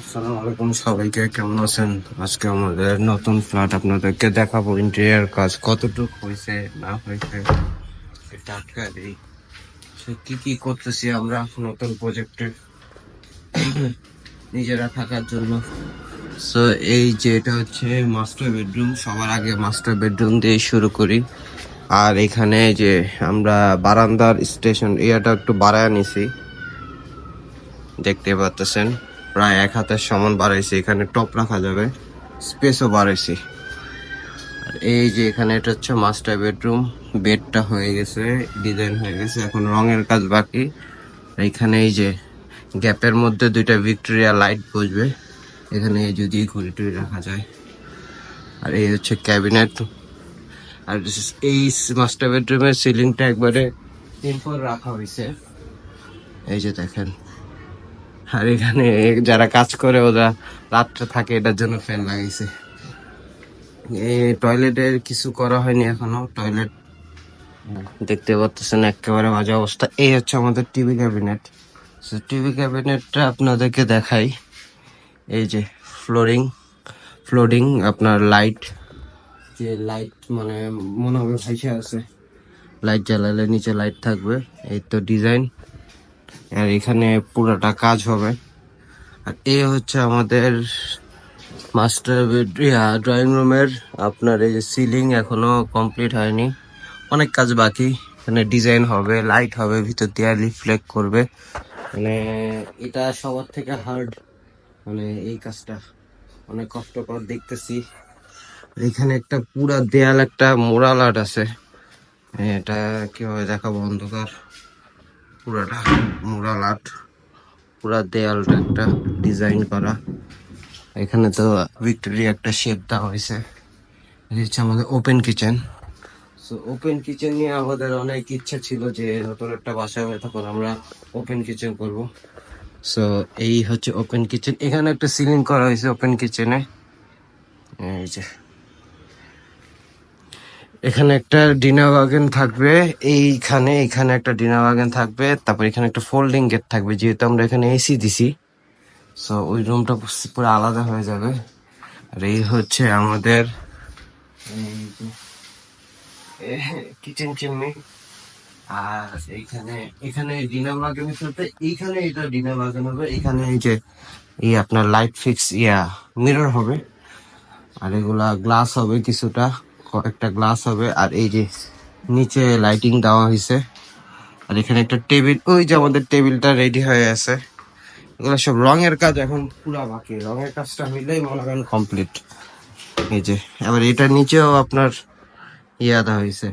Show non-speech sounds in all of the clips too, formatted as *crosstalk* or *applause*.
আসসালামু আলাইকুম সবাইকে, কেমন আছেন? আজকে আমাদের নতুন ফ্ল্যাট আপনাদেরকে দেখাবো ইন্টেরিয়ার কাজ কতটুকু হয়েছে, না হয়েছে কি কি করতেছি আমরা নতুন প্রজেক্টে নিজেরা থাকার জন্য। সো এই যে এটা হচ্ছে মাস্টার বেডরুম সবার আগে মাস্টার বেডরুম দিয়ে শুরু করি। আর এখানে যে আমরা বারান্দার স্টেশন এরিয়াটা একটু বাড়ায় নিছি। দেখতে পাচ্ছেন? প্রায় এক হাতের সমান বাড়াইছি, এখানে টপ রাখা যাবে, স্পেসও বাড়াইছি। আর এই যে এখানে এটা হচ্ছে মাস্টার বেডরুম বেডটা হয়ে গেছে ডিজাইন হয়ে গেছে, এখন রঙের কাজ বাকি। এখানে এই যে গ্যাপের মধ্যে দুইটা ভিক্টোরিয়া লাইট বসবে, এখানে যদি ঘড়ি টুড়ি রাখা যায়। আর এই হচ্ছে ক্যাবিনেট। আর এই মাস্টার বেডরুমের সিলিংটা একবারে সিম্পল রাখা হয়েছে। এই যে দেখেন আর এখানে যারা কাজ করে, ওরা রাত্রে থাকে, এটার জন্য ফ্যান লাগাইছে। এই টয়লেটের কিছু করা হয়নি এখনও। টয়লেট দেখতে পাচ্ছেন একেবারে বাজে অবস্থা। এই হচ্ছে আমাদের টিভি ক্যাবিনেট টিভি ক্যাবিনেটটা আপনাদেরকে দেখাই। এই যে ফ্লোরিং ফ্লোরিং আপনার লাইট যে লাইট মানে মনে হবে আছে। লাইট জ্বালালে নিচে লাইট থাকবে। এই তো ডিজাইন আর এখানে পুরোটা কাজ হবে। আর এ হচ্ছে আমাদের মাস্টার ড্রয়িং রুমের। আপনার এই যে সিলিং এখনও কমপ্লিট হয়নি। অনেক কাজ বাকি। এখানে ডিজাইন হবে, লাইট হবে, ভিতর দিয়ে রিফ্লেক্ট করবে। মানে এটা সবার থেকে হার্ড। মানে এই কাজটা অনেক কষ্টকর দেখতেছি। এখানে একটা পুরা দেয়াল, একটা মোরাল আর্ট আছে। এটা কীভাবে দেখাবো অন্ধকার? পুরাটা মুরাল আর্ট পুরা দেয়ালটা একটা ডিজাইন করা। এখানে তো ভিক্টোরিয়া একটা শেপ দেওয়া হয়েছে। হচ্ছে আমাদের open kitchen. So open kitchen নিয়ে আমাদের অনেক ইচ্ছা ছিল যে নতুন একটা বাসা হবে তখন আমরা ওপেন কিচেন করব। সো এই হচ্ছে ওপেন কিচেন এখানে একটা সিলিং করা হয়েছে ওপেন কিচেনে এই যে। এখানে একটা ডিনার ওয়াগন থাকবে, এইখানে এখানে একটা ডিনার ওয়াগন থাকবে, তারপর এখানে একটা ফোল্ডিং গেট থাকবে, যেহেতু আমরা এখানে এসি দিছি। সো ওই রুমটা পুরো আলাদা হয়ে যাবে। আর এই হচ্ছে আমাদের কিচেন চিমনি আর এইখানে, এখানে ডিনার ওয়াগনের সাথে, এইখানে এটা ডিনার ওয়াগন হবে এখানে এই যে, এই আপনার লাইট ফিক্স ইয়া মিরর হবে। আর এগুলা গ্লাস হবে কিছুটা। কয়েকটা গ্লাস হবে, আর এই যে নিচে লাইটিং দেওয়া হয়েছে। আর এখানে একটা টেবিল ওই যে আমাদের টেবিলটা রেডি হয়ে আছে। এগুলো সব রঙের কাজ এখন পুরা বাকি। রঙের কাজটা হইলেই মনে করেন কমপ্লিট এই যে আবার এটার নিচেও আপনার ইয়া দেওয়া হয়েছে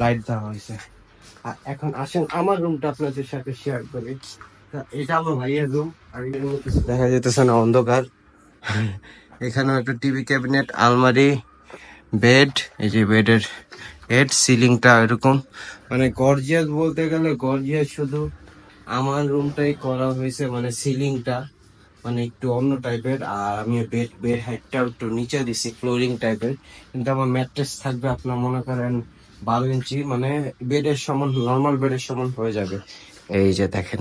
লাইট দেওয়া হয়েছে। আর এখন আসেন আমার রুমটা আপনাদের সাথে শেয়ার করি। এটা আমার ভাইয়ের রুম আর দেখা যেতেছে না অন্ধকার। এখানেও একটা টিভি ক্যাবিনেট আলমারি বেড এই যে বেডের হেড সিলিংটা এরকম। মানে গর্জিয়াস বলতে গেলে গর্জিয়াস শুধু আমার রুমটাই করা হয়েছে মানে সিলিংটা মানে একটু অন্য টাইপের আর আমি বেড বেড হাইটটা একটু নিচে দিছি ফ্লোরিং টাইপের কিন্তু আমার ম্যাট্রেস থাকবে আপনার মনে করেন বারো ইঞ্চি। মানে বেডের সমান নর্মাল বেডের সমান হয়ে যাবে। এই যে দেখেন,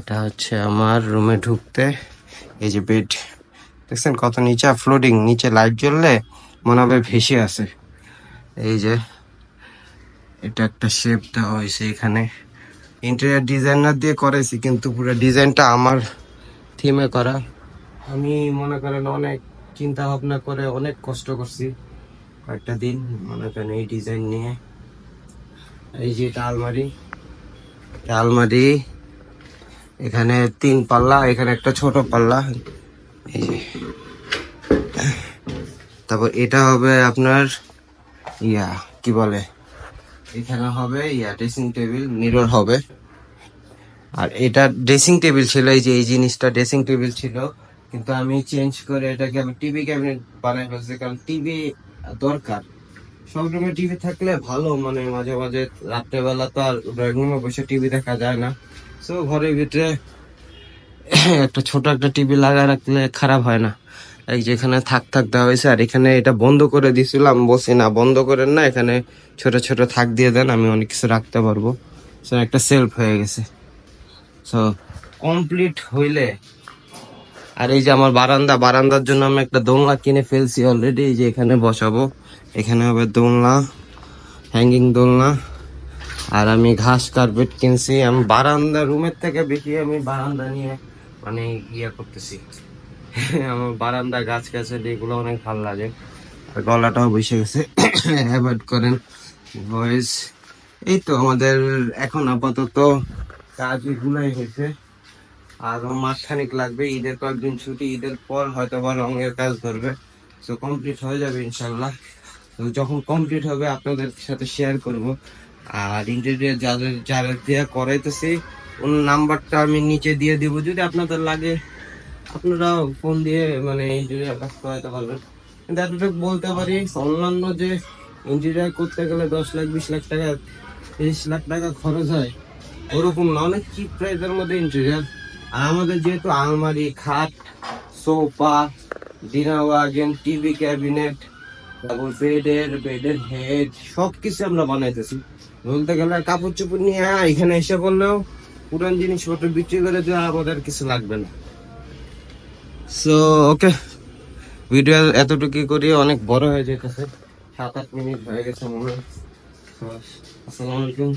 এটা হচ্ছে আমার রুমে ঢুকতে। এই যে বেড দেখছেন কত নিচে? ফ্লোটিং নিচে লাইট জ্বললে মনে হবে ভেসে আছে। এই যে, এটা একটা শেপ দেওয়া হয়েছে এখানে। ইন্টেরিয়ার ডিজাইনার দিয়ে করেছি কিন্তু পুরো ডিজাইনটা আমার থিমে করা। আমি মনে করেন অনেক চিন্তা ভাবনা করে অনেক কষ্ট করছি কয়েকটা দিন, মনে করেন এই ডিজাইন নিয়ে। এই যে এটা আলমারি। আলমারি, এখানে তিন পাল্লা, এখানে একটা ছোট পাল্লা। তারপর এটা হবে আপনার, ইয়া, কি বলে? এখানে হবে, ইয়া ড্রেসিং টেবিল মিরর হবে। আর এটা ড্রেসিং টেবিল ছিল, এই যে এই জিনিসটা ড্রেসিং টেবিল ছিল। কিন্তু আমি চেঞ্জ করে এটাকে আমি টিভি ক্যাবিনেট বানাই ফেলছি, কারণ টিভি দরকার। সব রুমে টিভি থাকলে ভালো মানে মাঝে মাঝে রাত্রেবেলা তো আর ড্রয়িং রুমে বসে টিভি দেখা যায় না। সো ঘরের ভিতরে একটা ছোট একটা টিভি লাগায় রাখলে খারাপ হয় না। এই যে এখানে থাক থাক দেওয়া হয়েছে, আর এখানে এটা বন্ধ করে দিয়েছিলাম বসি না, বন্ধ করেন না, এখানে ছোট ছোট থাক দিয়ে দেন, আমি অনেক কিছু রাখতে পারব। একটা সেলফ হয়ে গেছে। সো কমপ্লিট হইলে, আর এই যে আমার বারান্দা, বারান্দার জন্য আমি একটা দোলনা কিনে ফেলছি অলরেডি এই যে এখানে বসাবো। এখানে হবে দোলনা হ্যাঙ্গিং দোলনা, আর আমি ঘাস কার্পেট কিনছি। আমি বারান্দা, রুমের থেকে বেশি আমি বারান্দা নিয়ে মানে ইয়ে করতেছি। আমার বারান্দা, গাছ গাছালি এগুলো অনেক ভালো লাগে। আর গলাটাও বসে গেছে। *coughs* অ্যাভয়েড করেন ভয়েস এই তো আমাদের এখন আপাতত কাজ এগুলাই হয়েছে। আর মাসখানিক লাগবে, ঈদের কয়েকদিন ছুটি, ঈদের পর হয়তো বা রঙের কাজ ধরবে। তো কমপ্লিট হয়ে যাবে ইনশাল্লাহ তো যখন কমপ্লিট হবে, আপনাদের সাথে শেয়ার করব। আর ইন্টেরিয়ার যাদের, যারা দেওয়া করাইতেছি ওর নাম্বারটা আমি নিচে দিয়ে দিব। যদি আপনাদের লাগে আপনারা ফোন দিয়ে মানে ইন্টেরিয়ার কাজ করাইতে পারবেন। কিন্তু এতটুকু বলতে পারি, অন্যান্য যে ইঞ্জিনিয়ার করতে গেলে দশ লাখ, বিশ লাখ টাকা, তিরিশ লাখ টাকা খরচ হয়, ওরকম না। অনেক চিপ প্রাইসের মধ্যে ইন্টেরিয়ার আর আমাদের যেহেতু আলমারি, খাট, sofa dinner wagon TV cabinet তারপর বেডের বেডের হেড সব কিছু আমরা বানাইতেছি। বলতে গেলে কাপড় চোপড় নিয়ে এখানে এসে করলেও পুরান জিনিসপত্র বিক্রি করে দেওয়া আমাদের কিছু লাগবে না। সো ওকে ভিডিও এতটুকু করি, অনেক বড় হয়ে যেতেছে। সাত আট মিনিট হয়ে গেছে মনে হয়। আসসালামু আলাইকুম